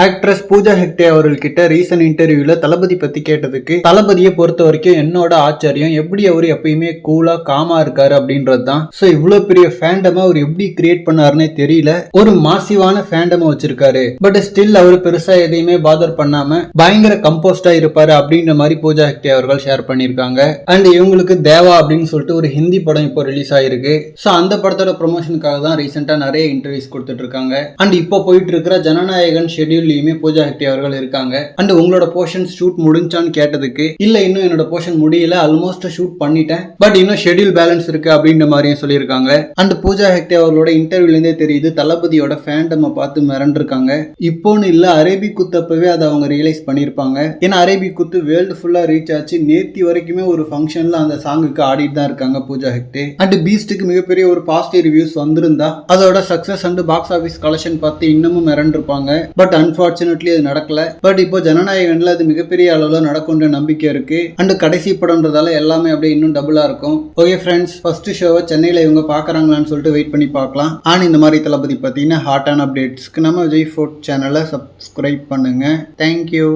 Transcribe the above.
Actress Pooja Hegde அவர்கள்கிட்ட recent இன்டர்வியூல தளபதி பத்தி கேட்டதுக்கு தளபதியை பொறுத்த வரைக்கும் என்னோட ஆச்சரியம் எப்படி அவர் எப்பயுமே கூலா காமா இருக்காரு அப்படின்றது தான் ஸோ இவ்வளோ பெரிய ஃபேண்டமை அவர் எப்படி கிரியேட் பண்ணாருன்னே தெரியல. ஒரு மாசிவான ஃபேண்டமை வச்சிருக்காரு. பட் ஸ்டில் அவர் பெருசா எதையுமே பாதர் பண்ணாம பயங்கர கம்போஸ்டா இருப்பாரு அப்படின்ற மாதிரி பூஜா ஹெக்டே அவர்கள் ஷேர் பண்ணியிருக்காங்க. அண்ட் இவங்களுக்கு தேவா அப்படின்னு சொல்லிட்டு ஒரு ஹிந்தி படம் இப்போ ரிலீஸ் ஆயிருக்கு. ஸோ அந்த படத்தோட ப்ரொமோஷனுக்காக தான் ரீசெண்டா நிறைய இன்டர்வியூஸ் கொடுத்துட்டு இருக்காங்க. அண்ட் இப்போ போயிட்டு இருக்கிற ஜனநாயகன் ஷெட்யூல்லையுமே பூஜா ஹெக்டே அவர்கள் இருக்காங்க. அண்ட் உங்களோட போர்ஷன் ஷூட் முடிஞ்சான்னு கேட்டதுக்கு இல்ல இன்னும் என்னோட போர்ஷன் முடியல ஆல்மோஸ்ட் ஷூட் பண்ணிட்டேன். பட் இன்னும் ஷெட்யூல் பேலன்ஸ் இருக்கு அப்படின்ற மாதிரியும் சொல்லியிருக்காங்க. அண்ட் பூஜா ஹெக்டே அவர்களோட இன்டர்வியூல இருந்தே தெரியுது தளபதியோட ஃபேண்டமை பார்த்து மிரண்டிருக்காங்க. இப்போன்னு இல்ல அரேபி குத்தப்பவே அதை அவங்க ரியலைஸ் பண்ணியிருப்பாங்க. ஏன்னா அரேபி குத்து வேர்ல்டு ஃபுல்லா ரீச் ஆச்சு. நேத்தி வரைக்குமே ஒரு ஃபங்க்ஷன்ல அந்த சாங்குக்கு ஆடிட்டு தான் இருக்காங்க பூஜா ஹெக்டே அண்ட் பீஸ்டுக்கு மிகப்பெரிய ஒரு பாசிட்டிவ் ரிவ்யூஸ் வந்திருந்தா அதோட success and box office collection பார்த்து இன்னமும் மிரண்டிருப்பாங்க. பட் அன்பார்ச்சுனேட்லி அது நடக்கல. பட் இப்போ ஜனநாயகன்ல அது மிகப்பெரிய அளவில் நடக்கும்ன்ற நம்பிக்கை இருக்கு. அண்ட் கடைசி படம்ன்றதால எல்லாமே அப்படியே இன்னும் டபுளா இருக்கும். ஓகே ஃப்ரெண்ட்ஸ் ஃபர்ஸ்ட் ஷோவை சென்னையில் இவங்க பார்க்குறாங்களான்னு சொல்லிட்டு வெயிட் பண்ணி பார்க்கலாம் ஆன் இந்த மாதிரி தளபதி பார்த்தீங்கன்னா ஹாட்டான அப்டேட்ஸ்க்கு நம்ம விஜய் ஃபோர்ட் சேனலை சப்ஸ்கிரைப் பண்ணுங்க. Thank you